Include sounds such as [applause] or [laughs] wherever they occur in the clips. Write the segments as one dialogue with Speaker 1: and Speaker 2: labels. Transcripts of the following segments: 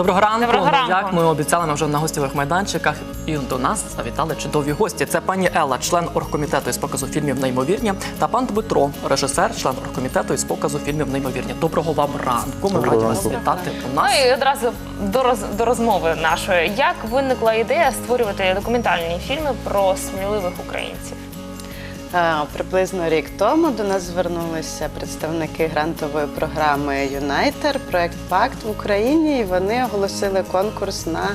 Speaker 1: Доброго ранку.
Speaker 2: Доброго
Speaker 1: Ну,
Speaker 2: ранку.
Speaker 1: Як ми обіцяли, ми вже на гостєвих майданчиках. І до нас завітали чудові гості. Це пані Елла, член оргкомітету із показу фільмів Неймовірні, та пан Дмитро, режисер, член оргкомітету із показу фільмів Неймовірні. Доброго вам ранку. Ми раді вас вітати у
Speaker 2: Ну
Speaker 1: нас.
Speaker 2: і одразу до, роз, до розмови нашої. Як виникла ідея створювати документальні фільми про сміливих українців?
Speaker 3: Е, Приблизно рік тому до нас звернулися представники грантової програми Юнайтер, проект Пакт в Україні, і вони оголосили конкурс на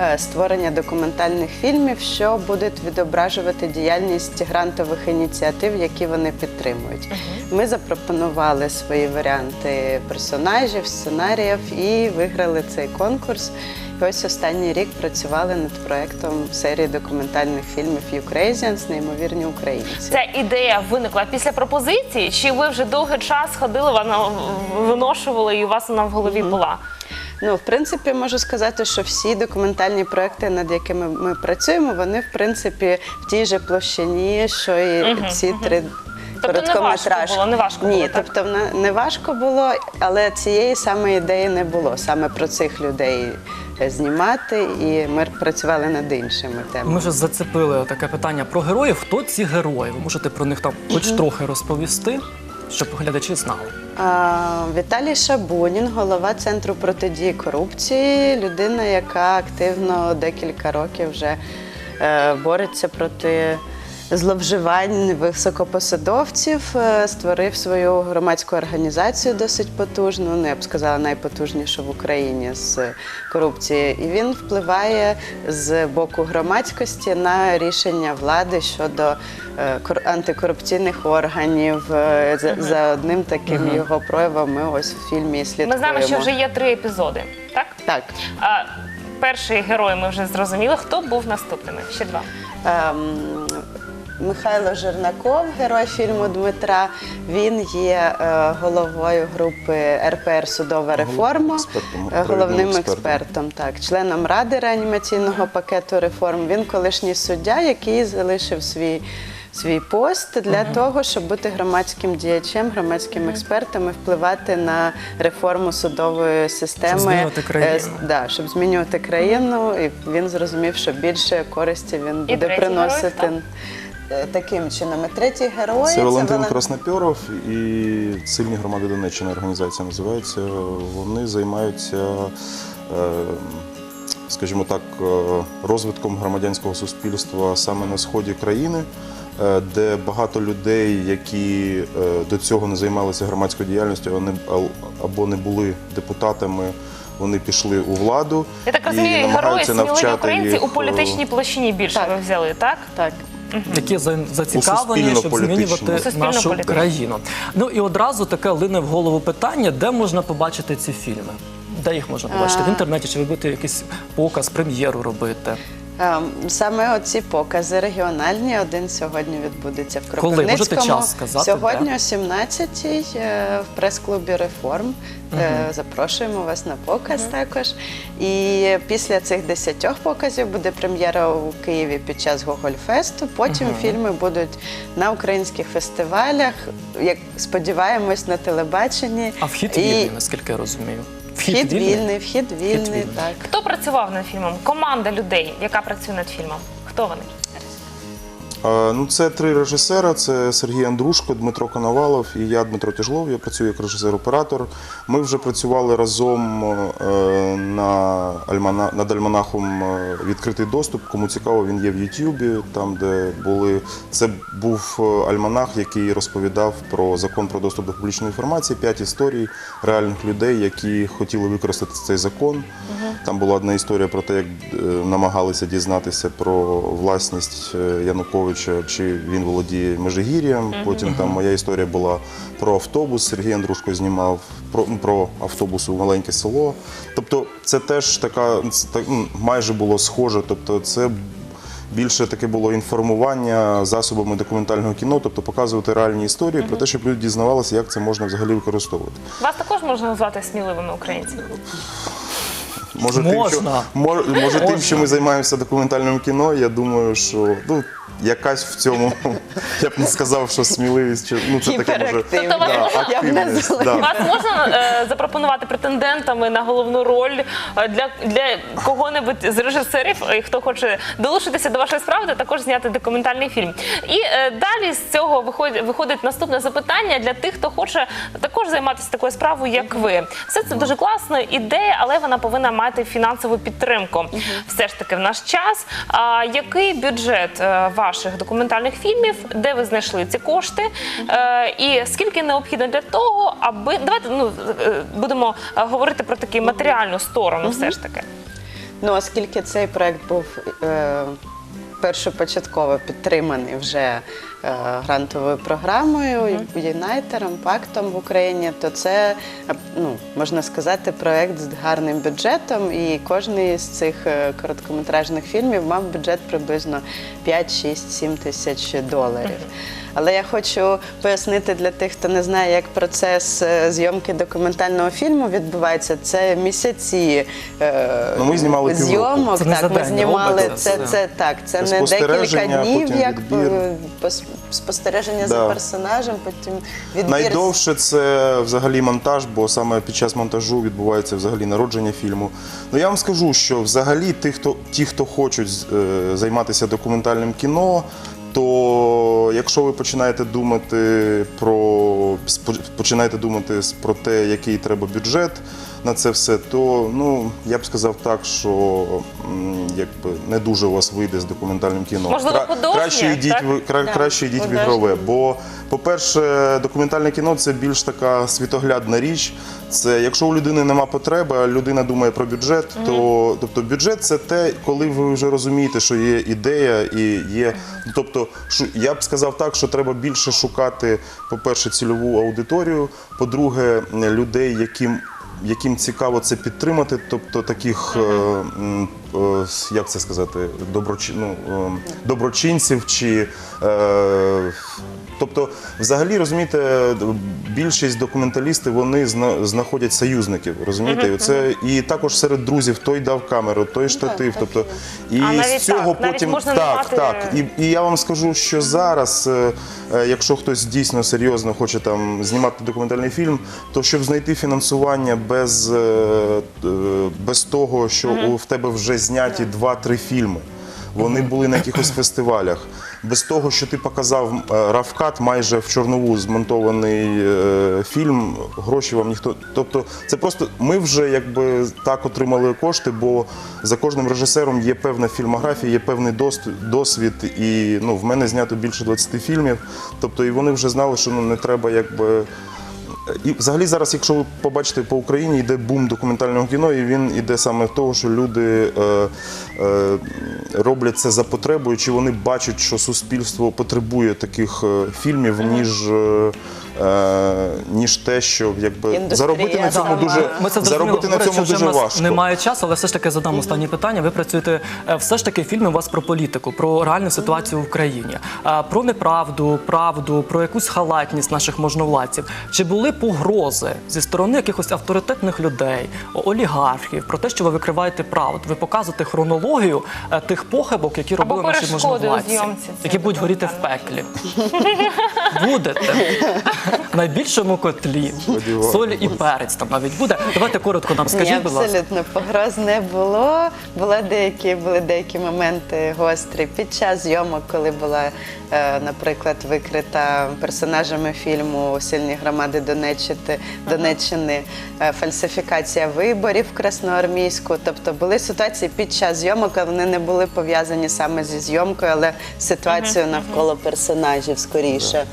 Speaker 3: е, створення документальних фільмів, що будуть відображувати діяльність грантових ініціатив, які вони підтримують. Ми запропонували свої варіанти персонажів, сценаріїв і виграли цей конкурс. І ось останній рік працювали над проектом серії документальних фільмів «Ukrasians. Неймовірні українці.
Speaker 2: Ця ідея виникла після пропозиції, чи ви вже довгий час ходили, вона виношували, і у вас вона в голові була?
Speaker 3: Ну, в принципі, можу сказати, що всі документальні проекти, над якими ми працюємо, вони в принципі в тій же площині, що і ці три.
Speaker 2: Тобто не важко було, не важко
Speaker 3: Ні,
Speaker 2: було, так?
Speaker 3: тобто не важко було, але цієї саме ідеї не було саме про цих людей знімати, і ми працювали над іншими темами.
Speaker 1: Ми вже зацепили таке питання про героїв. Хто ці герої? Ви можете про них там хоч трохи розповісти, щоб глядачі знали.
Speaker 3: А, Віталій Шабунін, голова центру протидії корупції, людина, яка активно декілька років вже е, бореться проти зловживань високопосадовців, е, створив свою громадську організацію досить потужну, ну я б сказала, найпотужнішу в Україні з корупції. І він впливає з боку громадськості на рішення влади щодо е, кор- антикорупційних органів. Е, За, за одним таким його проявом ми ось в фільмі слідкуємо.
Speaker 2: Ми знаємо, що вже є три епізоди, так?
Speaker 3: так.
Speaker 2: А, перший герой ми вже зрозуміли. Хто був наступними? Ще два.
Speaker 3: Ем, Михайло Жернаков, герой фільму Дмитра. Він є е, головою групи РПР Судова реформа,
Speaker 4: експертом,
Speaker 3: е, головним експертом. так, членом ради реанімаційного пакету реформ. Він колишній суддя, який залишив свій. Свій пост для того, щоб бути громадським діячем, громадським експертом і впливати на реформу судової системи,
Speaker 1: змінювати країну.
Speaker 3: Е, да, щоб змінювати країну. І він зрозумів, що більше користі він буде приносити
Speaker 2: герой,
Speaker 3: е, таким чином. І третій герой
Speaker 4: Це Валентин
Speaker 3: Вален-
Speaker 4: Красноперов і Сильні громади Донеччини організація називається. Вони займаються, е, скажімо так, е, розвитком громадянського суспільства саме на сході країни, е, де багато людей, які е, до цього не займалися громадською діяльністю, вони або не були депутатами. Вони пішли у владу
Speaker 2: Я так
Speaker 4: і
Speaker 2: розумію, герої
Speaker 4: намагаються
Speaker 2: сміливі
Speaker 4: навчати
Speaker 2: українці
Speaker 4: їх,
Speaker 2: у
Speaker 4: е,
Speaker 2: політичній площині більше
Speaker 3: Так.
Speaker 2: ви взяли, так?
Speaker 3: Так.
Speaker 1: Які за- зацікавлені, щоб змінювати нашу країну. Ну і одразу таке лине в голову питання, де можна побачити ці фільми? Де їх можна побачити? В інтернеті чи ви будете якийсь показ, прем'єру робити?
Speaker 3: Ем, Саме оці покази регіональні. Один сьогодні відбудеться в
Speaker 1: Коли? Можете
Speaker 3: Кропивницькому.
Speaker 1: час сказати,
Speaker 3: Сьогодні
Speaker 1: де?
Speaker 3: о 17-й е, в прес-клубі Реформ. Е, Запрошуємо вас на показ також. І після цих 10 показів буде прем'єра у Києві під час Гогольфесту. Потім фільми будуть на українських фестивалях, як сподіваємось, на телебаченні.
Speaker 1: А вхід
Speaker 3: І
Speaker 1: вільний, наскільки я розумію.
Speaker 3: Вхід вільний, вхід вільний,
Speaker 1: вільний.
Speaker 3: так.
Speaker 2: Хто працював над фільмом? Команда людей, яка працює над фільмом. Хто вони?
Speaker 4: Ну, це три режисера: це Сергій Андрушко, Дмитро Коновалов і я, Дмитро Тяжлов. Я працюю як режисер-оператор. Ми вже працювали разом е, на над альманахом е, відкритий доступ. Кому цікаво, він є в Ютубі, там, де були. Це був е, альманах, який розповідав про закон про доступ до публічної інформації, п'ять історій реальних людей, які хотіли використати цей закон. Там була одна історія про те, як е, намагалися дізнатися про власність е, Януковича, чи він володіє Межигір'ям. Потім там моя історія була про автобус. Сергій Андрушко знімав про, ну, про автобус у маленьке село. Тобто, це теж така так, ну, майже було схоже. Тобто, це більше таке було інформування засобами документального кіно, тобто показувати реальні історії про те, щоб люди дізнавалися, як це можна взагалі використовувати.
Speaker 2: Вас також можна назвати сміливими українцями.
Speaker 4: Може, тим, що, мож- може, тим, що ми займаємося документальним кіно, я думаю, що ну, якась в цьому, [laughs] я б не сказав, що сміливість, чи ну це таке може.
Speaker 2: Тобто
Speaker 3: Я
Speaker 2: вас
Speaker 3: б
Speaker 4: активність, да.
Speaker 2: Вас можна е, запропонувати претендентами на головну роль е, для, для кого-небудь з режисерів, е, хто хоче долучитися до вашої справи, та також зняти документальний фільм. І е, далі з цього виходить, виходить наступне запитання для тих, хто хоче також займатися такою справою, як ви. Все це дуже класна ідея, але вона повинна мати фінансову підтримку. Все ж таки, в наш час. А який бюджет е, ваших документальних фільмів, де ви знайшли ці кошти, е, і скільки необхідно для того, аби давайте ну е, будемо е, говорити про таку матеріальну сторону, все ж таки.
Speaker 3: Ну, оскільки цей проект був е, першопочатково підтриманий вже грантовою програмою, Юнайтером, пактом в Україні, то це е, ну, можна сказати проект з гарним бюджетом. І кожний з цих е, короткометражних фільмів мав бюджет приблизно 5, 6, 7 тисяч доларів. Але я хочу пояснити для тих, хто не знає, як процес е, зйомки документального фільму відбувається. Це місяці е,
Speaker 4: Ну, ми знімали
Speaker 3: зйомок.
Speaker 1: Це
Speaker 3: так, ми знімали це, це так. Це
Speaker 4: Це
Speaker 3: не декілька днів, як
Speaker 4: відбір.
Speaker 3: Пос- спостереження за
Speaker 4: Да.
Speaker 3: персонажем, потім відбір.
Speaker 4: Найдовше це взагалі монтаж, бо саме під час монтажу відбувається взагалі народження фільму. Ну я вам скажу, що взагалі ті, хто, ті, хто хочуть е, займатися документальним кіно, то якщо ви починаєте думати про спо- починаєте думати с- про те, який треба бюджет на це все, то ну я б сказав так, що якби не дуже у вас вийде з документальним кіно.
Speaker 2: Можливо,
Speaker 4: краще йдіть
Speaker 2: так?
Speaker 4: ви кра-
Speaker 3: Да,
Speaker 4: краще йдіть в ігрове. Бо, по-перше, документальне кіно це більш така світоглядна річ. Це якщо у людини нема потреби, а людина думає про бюджет, то тобто бюджет це те, коли ви вже розумієте, що є ідея і є. ну, Тобто, я б сказав так, що треба більше шукати, по-перше, цільову аудиторію, по-друге, людей, яким. Яким цікаво це підтримати, тобто таких, е, як це сказати, доброчи, ну, е, доброчинців чи е, Тобто, взагалі, розумієте, більшість документалістів вони знаходять союзників, розумієте? І Це і також серед друзів той дав камеру, той штатив. Тобто, і з цього
Speaker 2: так,
Speaker 4: потім
Speaker 2: можна
Speaker 4: так, так. І, і я вам скажу, що зараз, е, е, якщо хтось дійсно серйозно хоче там знімати документальний фільм, то щоб знайти фінансування без, е, е, без того, що в тебе вже зняті два-три фільми. Вони були на якихось фестивалях. Без того, що ти показав е, равкат, майже в чорнову змонтований е, фільм, гроші вам ніхто. Тобто, це просто ми вже якби так отримали кошти, бо за кожним режисером є певна фільмографія, є певний досвід. І ну, в мене знято більше 20 фільмів. Тобто, і вони вже знали, що ну не треба якби. І взагалі зараз, якщо ви побачите по Україні, йде бум документального кіно, і він йде саме в того, що люди е, е, роблять це за потребою, чи вони бачать, що суспільство потребує таких е, фільмів, ніж, е, е, ніж те, що якби
Speaker 3: Індустрія
Speaker 4: заробити на цьому дуже
Speaker 1: Ми це
Speaker 4: заробити на
Speaker 1: зрозуміли,
Speaker 4: цьому
Speaker 1: вже
Speaker 4: дуже
Speaker 1: в нас
Speaker 4: важко.
Speaker 1: Немає часу, але все ж таки задам останнє питання. Ви працюєте е, все ж таки фільми у вас про політику, про реальну ситуацію в Україні, е, про неправду, правду, про якусь халатність наших можновладців. Чи були погрози зі сторони якихось авторитетних людей, олігархів, про те, що ви викриваєте правду? Ви показуєте хронологію е, тих похибок, які робили наші
Speaker 2: перешкоди у
Speaker 1: можновладці,
Speaker 2: зйомці
Speaker 1: які будуть горіти в пеклі. [laughs] Будете в найбільшому котлі.
Speaker 4: Сподіваюсь.
Speaker 1: Соль і перець там навіть буде. Давайте коротко нам
Speaker 3: Ні,
Speaker 1: скажіть, будь ласка.
Speaker 3: абсолютно погроз не було. Були деякі, були деякі моменти гострі під час зйомок, коли була, е, наприклад, викрита персонажами фільму Сильні громади Донеччини, Донеччини е, фальсифікація виборів в Красноармійську. Тобто були ситуації під час зйомок, але вони не були пов'язані саме зі зйомкою, але ситуацією навколо персонажів скоріше.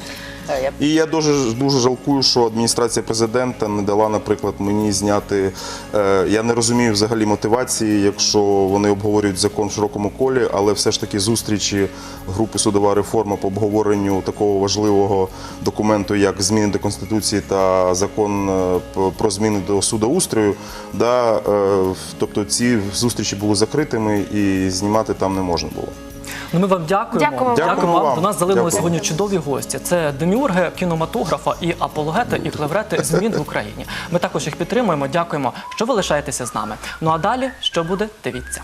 Speaker 4: І я дуже дуже жалкую, що адміністрація президента не дала, наприклад, мені зняти. Е, я не розумію взагалі мотивації, якщо вони обговорюють закон в широкому колі, але все ж таки зустрічі групи судова реформа по обговоренню такого важливого документу, як зміни до конституції та закон е, про зміни до судоустрою. Да, е, тобто ці зустрічі були закритими і знімати там не можна було.
Speaker 1: Ну, ми вам дякуємо.
Speaker 2: Дякуємо.
Speaker 4: Дякуємо
Speaker 1: вам.
Speaker 4: вам.
Speaker 1: До нас залинули
Speaker 4: Дякую.
Speaker 1: сьогодні чудові гості. Це деміурги, кінематографа і апологети, і клеврети змін в Україні. Ми також їх підтримуємо. Дякуємо, що ви лишаєтеся з нами. Ну а далі що буде? Дивіться.